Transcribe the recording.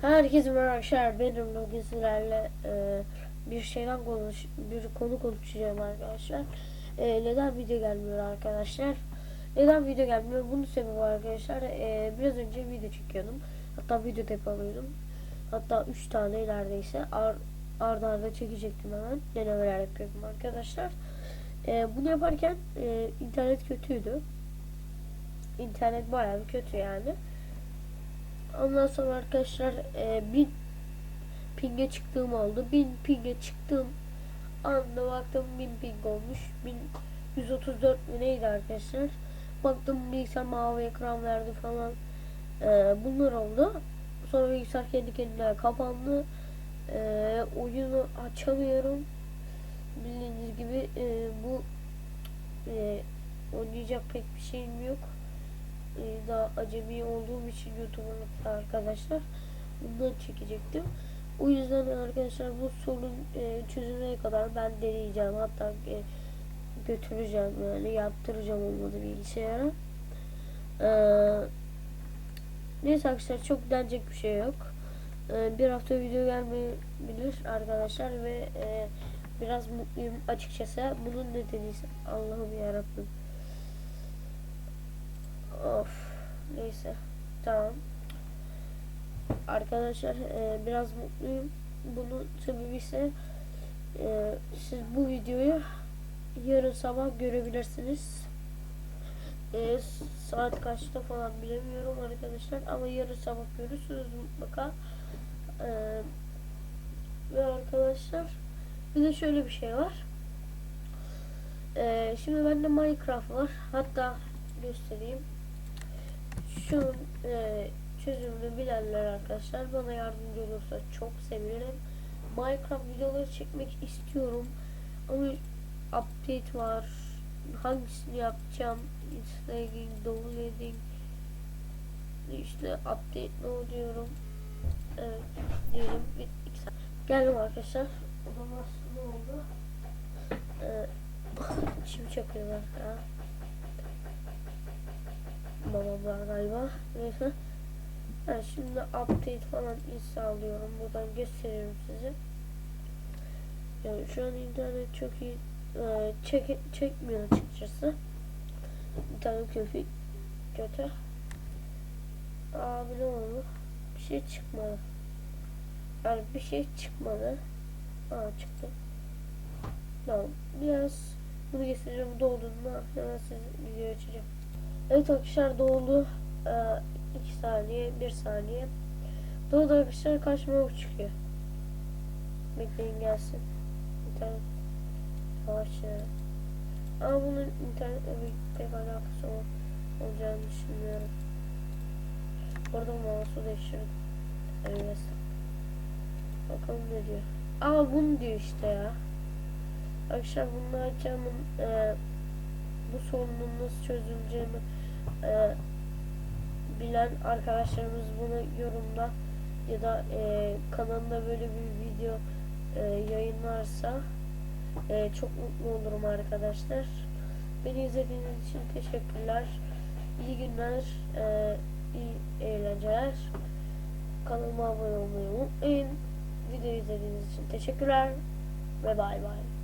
Herkese merhaba arkadaşlar. Benim bugün sizlerle e, bir şeyden konuş, bir konu konuşacağım arkadaşlar. E, neden video gelmiyor arkadaşlar? Neden video gelmiyor? Bunun sebebi arkadaşlar. E, biraz önce video çekiyordum. Hatta video depoluyordum. Hatta 3 tane neredeyse ar, arda çekecektim hemen. Denemeler yapıyordum arkadaşlar. E, bunu yaparken e, internet kötüydü. İnternet bayağı kötü yani. Ondan sonra arkadaşlar e, bin pinge çıktığım oldu. Bin pinge çıktığım anda baktım bin ping olmuş. Bin 134 mi neydi arkadaşlar? Baktım bilgisayar mavi ekran verdi falan. E, bunlar oldu. Sonra bilgisayar kendi kendine kapandı. E, oyunu açamıyorum. Bildiğiniz gibi e, bu e, oynayacak pek bir şeyim yok daha acemi olduğum için YouTube'un arkadaşlar bundan çekecektim. O yüzden arkadaşlar bu sorun e, kadar ben deneyeceğim. Hatta e, götüreceğim yani yaptıracağım olmadı bilgisayara. E, neyse arkadaşlar çok denecek bir şey yok. E, bir hafta video gelmeyebilir arkadaşlar ve e, biraz mutluyum açıkçası. Bunun nedeni ise Allah'ım yarabbim. Of. Neyse. Tamam. Arkadaşlar e, biraz mutluyum. Bunun sebebi ise e, siz bu videoyu yarın sabah görebilirsiniz. E, saat kaçta falan bilemiyorum arkadaşlar ama yarın sabah görürsünüz mutlaka. E, ve arkadaşlar bir de şöyle bir şey var. E, şimdi bende Minecraft var. Hatta göstereyim şunun e, çözümünü bilenler arkadaşlar bana yardımcı olursa çok sevinirim. Minecraft videoları çekmek istiyorum ama update var. Hangisini yapacağım? Instaging, downloading işte update ne diyorum. Evet diyelim. Bir. Geldim arkadaşlar. O zaman ne oldu? Ee, şimdi çakıyorlar ya galiba. Neyse. Ben şimdi update falan sağlıyorum. Buradan gösteriyorum size. Yani şu an internet çok iyi e, çek, çekmiyor açıkçası. İnternet kötü. Kötü. Abi ne oldu? Bir şey çıkmadı. Yani bir şey çıkmadı. Aa çıktı. Tamam. Biraz bunu göstereceğim. Dolduğunda hemen size video açacağım. Evet arkadaşlar doldu. 2 ee, saniye, 1 saniye. Doldu arkadaşlar karşıma çıkıyor. Bekleyin gelsin. İnternet yavaş ya. Ama bunun internetle pek alakası ol olacağını düşünmüyorum. Orada mouse'u değiştirdim. Evet. Bakalım ne diyor. Aa bunu diyor işte ya. Arkadaşlar bunu açacağımın e, bu sorunun nasıl çözüleceğini e, bilen arkadaşlarımız bunu yorumda ya da e, kanalında böyle bir video e, yayınlarsa e, çok mutlu olurum arkadaşlar. Beni izlediğiniz için teşekkürler. İyi günler, e, iyi eğlenceler. Kanalıma abone olmayı unutmayın. Video izlediğiniz için teşekkürler ve bay bay.